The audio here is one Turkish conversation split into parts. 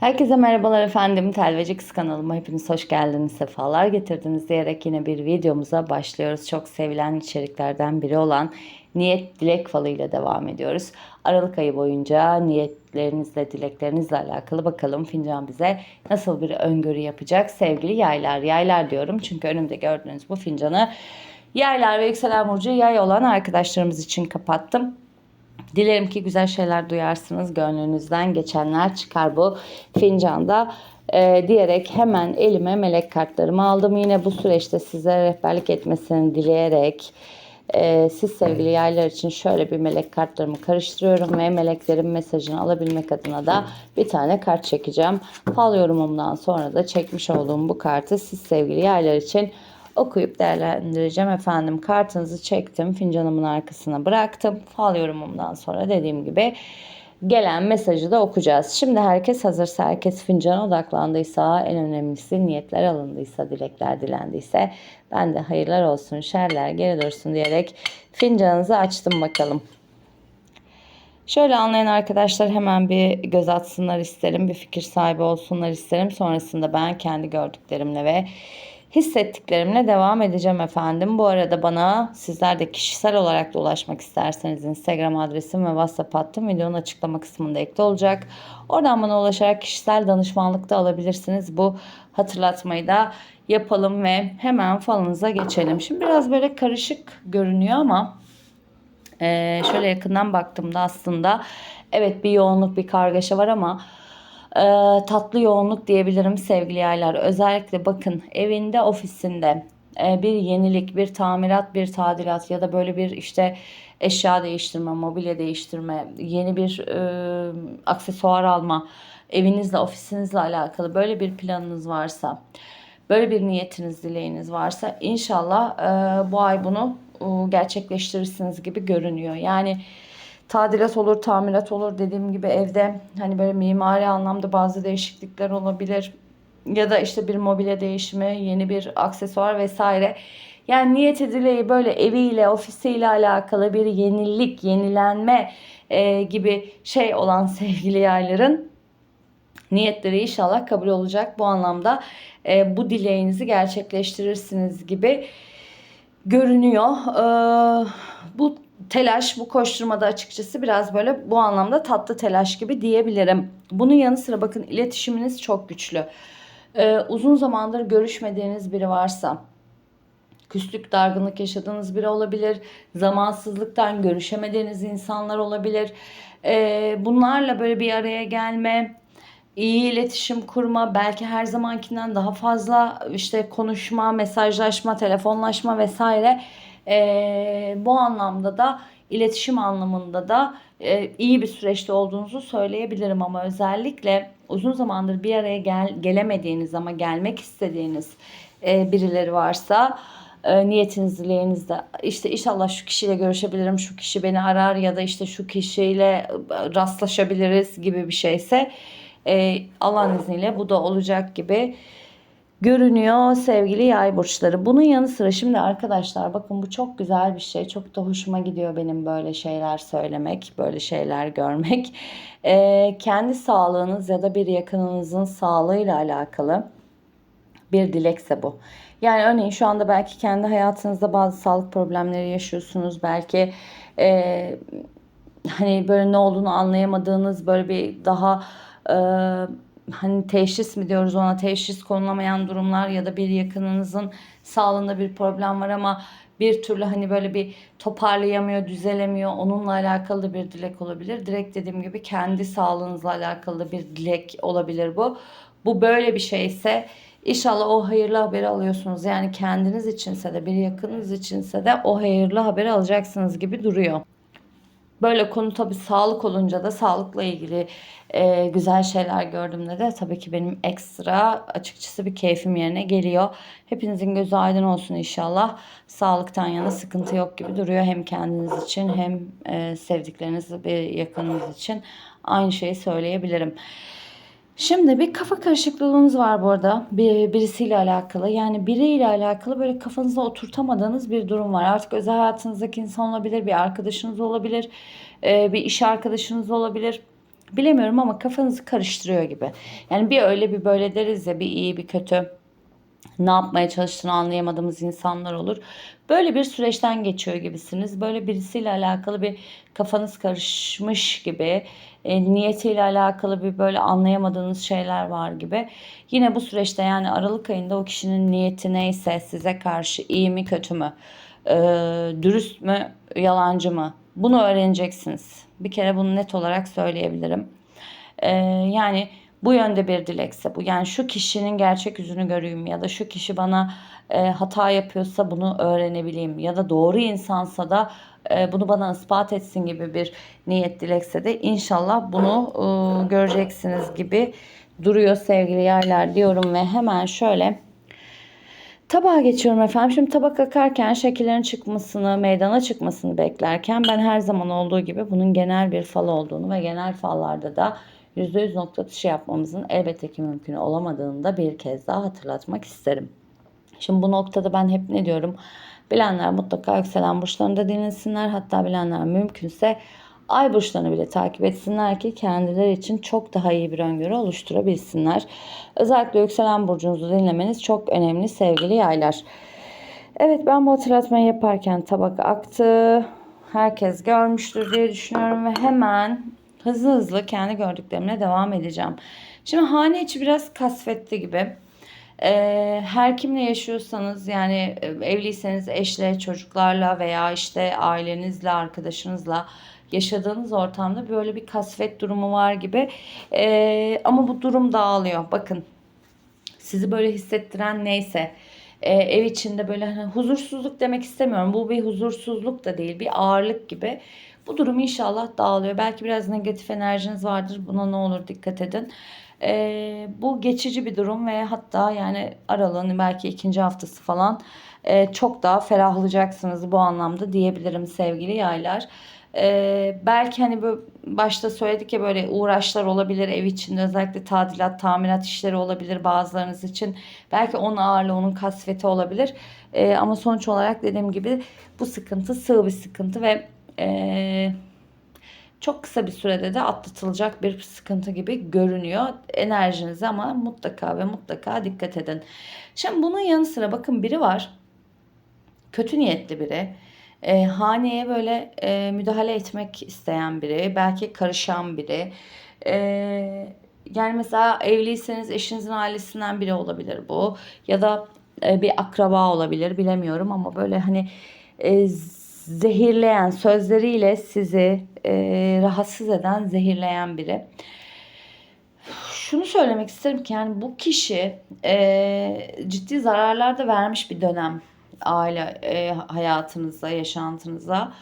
Herkese merhabalar efendim. Telvecix kanalıma hepiniz hoş geldiniz, sefalar getirdiniz diyerek yine bir videomuza başlıyoruz. Çok sevilen içeriklerden biri olan niyet dilek falı ile devam ediyoruz. Aralık ayı boyunca niyetlerinizle, dileklerinizle alakalı bakalım fincan bize nasıl bir öngörü yapacak sevgili yaylar. Yaylar diyorum çünkü önümde gördüğünüz bu fincanı yaylar ve yükselen burcu yay olan arkadaşlarımız için kapattım. Dilerim ki güzel şeyler duyarsınız. Gönlünüzden geçenler çıkar bu fincanda. Ee, diyerek hemen elime melek kartlarımı aldım. Yine bu süreçte size rehberlik etmesini dileyerek e, siz sevgili yaylar için şöyle bir melek kartlarımı karıştırıyorum ve meleklerin mesajını alabilmek adına da bir tane kart çekeceğim. Fal yorumumdan sonra da çekmiş olduğum bu kartı siz sevgili yaylar için okuyup değerlendireceğim efendim. Kartınızı çektim. Fincanımın arkasına bıraktım. Fal yorumumdan sonra dediğim gibi gelen mesajı da okuyacağız. Şimdi herkes hazırsa, herkes fincana odaklandıysa, en önemlisi niyetler alındıysa, dilekler dilendiyse ben de hayırlar olsun, şerler geri dursun diyerek fincanınızı açtım bakalım. Şöyle anlayan arkadaşlar hemen bir göz atsınlar isterim, bir fikir sahibi olsunlar isterim. Sonrasında ben kendi gördüklerimle ve hissettiklerimle devam edeceğim efendim. Bu arada bana sizler de kişisel olarak da ulaşmak isterseniz Instagram adresim ve WhatsApp hattım videonun açıklama kısmında ekli olacak. Oradan bana ulaşarak kişisel danışmanlık da alabilirsiniz. Bu hatırlatmayı da yapalım ve hemen falınıza geçelim. Şimdi biraz böyle karışık görünüyor ama ee, şöyle yakından baktığımda aslında evet bir yoğunluk bir kargaşa var ama e, tatlı yoğunluk diyebilirim sevgili yaylar. Özellikle bakın evinde ofisinde e, bir yenilik bir tamirat bir tadilat ya da böyle bir işte eşya değiştirme mobilya değiştirme yeni bir e, aksesuar alma evinizle ofisinizle alakalı böyle bir planınız varsa böyle bir niyetiniz dileğiniz varsa inşallah e, bu ay bunu e, gerçekleştirirsiniz gibi görünüyor. Yani tadilat olur, tamirat olur dediğim gibi evde hani böyle mimari anlamda bazı değişiklikler olabilir. Ya da işte bir mobilya değişimi, yeni bir aksesuar vesaire. Yani niyet dileği böyle eviyle, ofisiyle alakalı bir yenilik, yenilenme e, gibi şey olan sevgili yayların niyetleri inşallah kabul olacak. Bu anlamda e, bu dileğinizi gerçekleştirirsiniz gibi görünüyor. Ee, bu telaş, bu koşturmada açıkçası biraz böyle bu anlamda tatlı telaş gibi diyebilirim. Bunun yanı sıra bakın iletişiminiz çok güçlü. Ee, uzun zamandır görüşmediğiniz biri varsa, küslük, dargınlık yaşadığınız biri olabilir, zamansızlıktan görüşemediğiniz insanlar olabilir. Ee, bunlarla böyle bir araya gelme, iyi iletişim kurma, belki her zamankinden daha fazla işte konuşma, mesajlaşma, telefonlaşma vesaire e, bu anlamda da iletişim anlamında da e, iyi bir süreçte olduğunuzu söyleyebilirim ama özellikle uzun zamandır bir araya gel, gelemediğiniz ama gelmek istediğiniz e, birileri varsa e, niyetiniz, dileğinizde işte inşallah şu kişiyle görüşebilirim, şu kişi beni arar ya da işte şu kişiyle rastlaşabiliriz gibi bir şeyse e, Allah'ın izniyle bu da olacak gibi görünüyor sevgili yay burçları. Bunun yanı sıra şimdi arkadaşlar bakın bu çok güzel bir şey. Çok da hoşuma gidiyor benim böyle şeyler söylemek, böyle şeyler görmek. E, kendi sağlığınız ya da bir yakınınızın sağlığıyla alakalı bir dilekse bu. Yani örneğin şu anda belki kendi hayatınızda bazı sağlık problemleri yaşıyorsunuz. Belki e, hani böyle ne olduğunu anlayamadığınız böyle bir daha e, hani teşhis mi diyoruz ona teşhis konulamayan durumlar ya da bir yakınınızın sağlığında bir problem var ama bir türlü hani böyle bir toparlayamıyor, düzelemiyor. Onunla alakalı bir dilek olabilir. Direkt dediğim gibi kendi sağlığınızla alakalı bir dilek olabilir bu. Bu böyle bir şeyse inşallah o hayırlı haberi alıyorsunuz. Yani kendiniz içinse de bir yakınınız içinse de o hayırlı haberi alacaksınız gibi duruyor. Böyle konu tabii sağlık olunca da sağlıkla ilgili e, güzel şeyler gördüğümde de tabii ki benim ekstra açıkçası bir keyfim yerine geliyor. Hepinizin gözü aydın olsun inşallah. Sağlıktan yana sıkıntı yok gibi duruyor. Hem kendiniz için hem e, sevdikleriniz bir yakınınız için aynı şeyi söyleyebilirim. Şimdi bir kafa karışıklığınız var bu arada. Bir, birisiyle alakalı. Yani biriyle alakalı böyle kafanıza oturtamadığınız bir durum var. Artık özel hayatınızdaki insan olabilir, bir arkadaşınız olabilir, e, bir iş arkadaşınız olabilir. Bilemiyorum ama kafanızı karıştırıyor gibi. Yani bir öyle bir böyle deriz ya bir iyi bir kötü ne yapmaya çalıştığını anlayamadığımız insanlar olur. Böyle bir süreçten geçiyor gibisiniz. Böyle birisiyle alakalı bir kafanız karışmış gibi, e, niyetiyle alakalı bir böyle anlayamadığınız şeyler var gibi. Yine bu süreçte yani Aralık ayında o kişinin niyeti neyse size karşı iyi mi kötü mü, e, dürüst mü, yalancı mı bunu öğreneceksiniz. Bir kere bunu net olarak söyleyebilirim. E, yani bu yönde bir dilekse bu yani şu kişinin gerçek yüzünü göreyim ya da şu kişi bana e, hata yapıyorsa bunu öğrenebileyim ya da doğru insansa da e, bunu bana ispat etsin gibi bir niyet dilekse de inşallah bunu e, göreceksiniz gibi duruyor sevgili yerler diyorum ve hemen şöyle Tabağa geçiyorum efendim. Şimdi tabak akarken şekillerin çıkmasını, meydana çıkmasını beklerken ben her zaman olduğu gibi bunun genel bir fal olduğunu ve genel fallarda da %100 nokta atışı yapmamızın elbette ki mümkün olamadığını da bir kez daha hatırlatmak isterim. Şimdi bu noktada ben hep ne diyorum? Bilenler mutlaka yükselen burçlarını dinlesinler. Hatta bilenler mümkünse ay burçlarını bile takip etsinler ki kendileri için çok daha iyi bir öngörü oluşturabilsinler. Özellikle yükselen burcunuzu dinlemeniz çok önemli sevgili yaylar. Evet ben bu hatırlatmayı yaparken tabak aktı. Herkes görmüştür diye düşünüyorum ve hemen hızlı hızlı kendi gördüklerimle devam edeceğim. Şimdi hane içi biraz kasvetli gibi. Ee, her kimle yaşıyorsanız yani e, evliyseniz eşle, çocuklarla veya işte ailenizle, arkadaşınızla yaşadığınız ortamda böyle bir kasvet durumu var gibi. Ee, ama bu durum dağılıyor. Bakın sizi böyle hissettiren neyse e, ev içinde böyle hani huzursuzluk demek istemiyorum. Bu bir huzursuzluk da değil, bir ağırlık gibi. Bu durum inşallah dağılıyor. Belki biraz negatif enerjiniz vardır. Buna ne olur dikkat edin. E, bu geçici bir durum ve hatta yani aralığın belki ikinci haftası falan e, çok daha ferahlayacaksınız bu anlamda diyebilirim sevgili yaylar. Ee, belki hani bu başta söyledik ya böyle uğraşlar olabilir ev içinde özellikle tadilat, tamirat işleri olabilir bazılarınız için. Belki onun ağırlığı, onun kasveti olabilir. Ee, ama sonuç olarak dediğim gibi bu sıkıntı sığ bir sıkıntı ve e, çok kısa bir sürede de atlatılacak bir sıkıntı gibi görünüyor enerjinize ama mutlaka ve mutlaka dikkat edin. Şimdi bunun yanı sıra bakın biri var. Kötü niyetli biri e, haneye böyle e, müdahale etmek isteyen biri, belki karışan biri. E, yani mesela evliyseniz eşinizin ailesinden biri olabilir bu. Ya da e, bir akraba olabilir bilemiyorum ama böyle hani e, zehirleyen sözleriyle sizi e, rahatsız eden, zehirleyen biri. Şunu söylemek isterim ki yani bu kişi e, ciddi zararlar da vermiş bir dönem aile e, hayatınıza, yaşantınıza.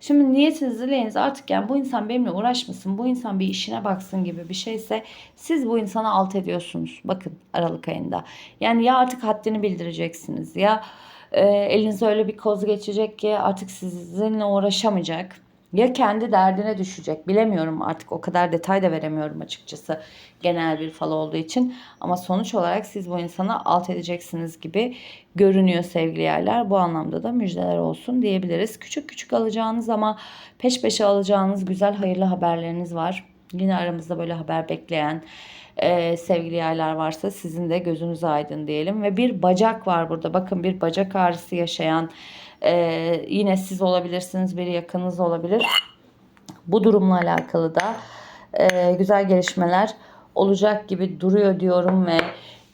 Şimdi niyetiniz, dileğiniz artık yani bu insan benimle uğraşmasın, bu insan bir işine baksın gibi bir şeyse siz bu insanı alt ediyorsunuz. Bakın Aralık ayında. Yani ya artık haddini bildireceksiniz ya e, elinize öyle bir koz geçecek ki artık sizinle uğraşamayacak ya kendi derdine düşecek bilemiyorum artık o kadar detay da veremiyorum açıkçası genel bir fal olduğu için. Ama sonuç olarak siz bu insana alt edeceksiniz gibi görünüyor sevgili yerler. Bu anlamda da müjdeler olsun diyebiliriz. Küçük küçük alacağınız ama peş peşe alacağınız güzel hayırlı haberleriniz var. Yine aramızda böyle haber bekleyen e, sevgili yaylar varsa sizin de gözünüz aydın diyelim. Ve bir bacak var burada. Bakın bir bacak ağrısı yaşayan ee, yine siz olabilirsiniz, bir yakınınız olabilir. Bu durumla alakalı da e, güzel gelişmeler olacak gibi duruyor diyorum ve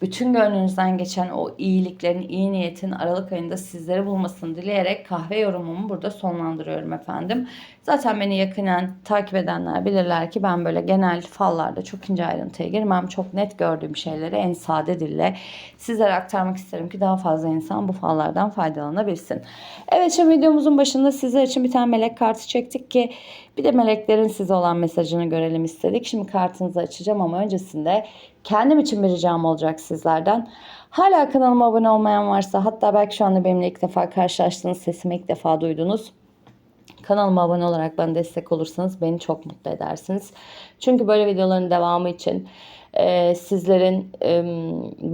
bütün gönlünüzden geçen o iyiliklerin, iyi niyetin Aralık ayında sizleri bulmasını dileyerek kahve yorumumu burada sonlandırıyorum efendim. Zaten beni yakinen takip edenler bilirler ki ben böyle genel fallarda çok ince ayrıntıya girmem. Çok net gördüğüm şeyleri en sade dille sizlere aktarmak isterim ki daha fazla insan bu fallardan faydalanabilsin. Evet şimdi videomuzun başında sizler için bir tane melek kartı çektik ki bir de meleklerin size olan mesajını görelim istedik. Şimdi kartınızı açacağım ama öncesinde kendim için bir ricam olacak sizlerden. Hala kanalıma abone olmayan varsa hatta belki şu anda benimle ilk defa karşılaştınız, sesimi ilk defa duydunuz. Kanalıma abone olarak bana destek olursanız beni çok mutlu edersiniz. Çünkü böyle videoların devamı için Ee, sizlerin e,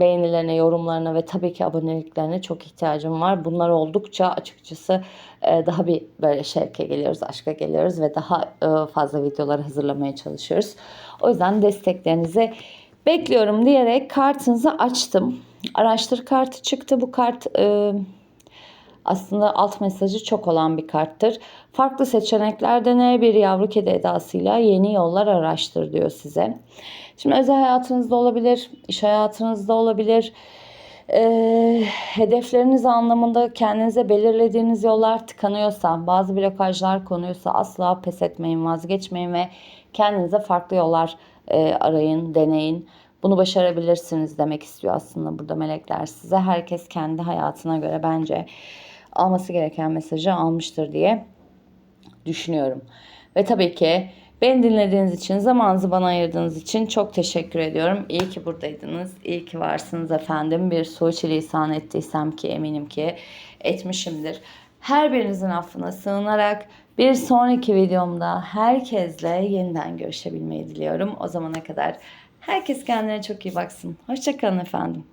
beğenilerine, yorumlarına ve tabii ki aboneliklerine çok ihtiyacım var. Bunlar oldukça açıkçası e, daha bir böyle şevke geliyoruz, aşka geliyoruz ve daha e, fazla videolar hazırlamaya çalışıyoruz. O yüzden desteklerinizi bekliyorum diyerek kartınızı açtım. Araştır kartı çıktı. Bu kart e, aslında alt mesajı çok olan bir karttır. Farklı seçenekler dene bir yavru kedi edasıyla yeni yollar araştır diyor size. Şimdi özel hayatınızda olabilir, iş hayatınızda olabilir. Ee, hedefleriniz anlamında kendinize belirlediğiniz yollar tıkanıyorsa, bazı blokajlar konuyorsa asla pes etmeyin, vazgeçmeyin ve kendinize farklı yollar e, arayın, deneyin. Bunu başarabilirsiniz demek istiyor aslında burada melekler size. Herkes kendi hayatına göre bence alması gereken mesajı almıştır diye düşünüyorum. Ve tabii ki beni dinlediğiniz için, zamanınızı bana ayırdığınız için çok teşekkür ediyorum. İyi ki buradaydınız. İyi ki varsınız efendim. Bir suçilisan ettiysem ki eminim ki etmişimdir. Her birinizin affına sığınarak bir sonraki videomda herkesle yeniden görüşebilmeyi diliyorum. O zamana kadar herkes kendine çok iyi baksın. Hoşçakalın efendim.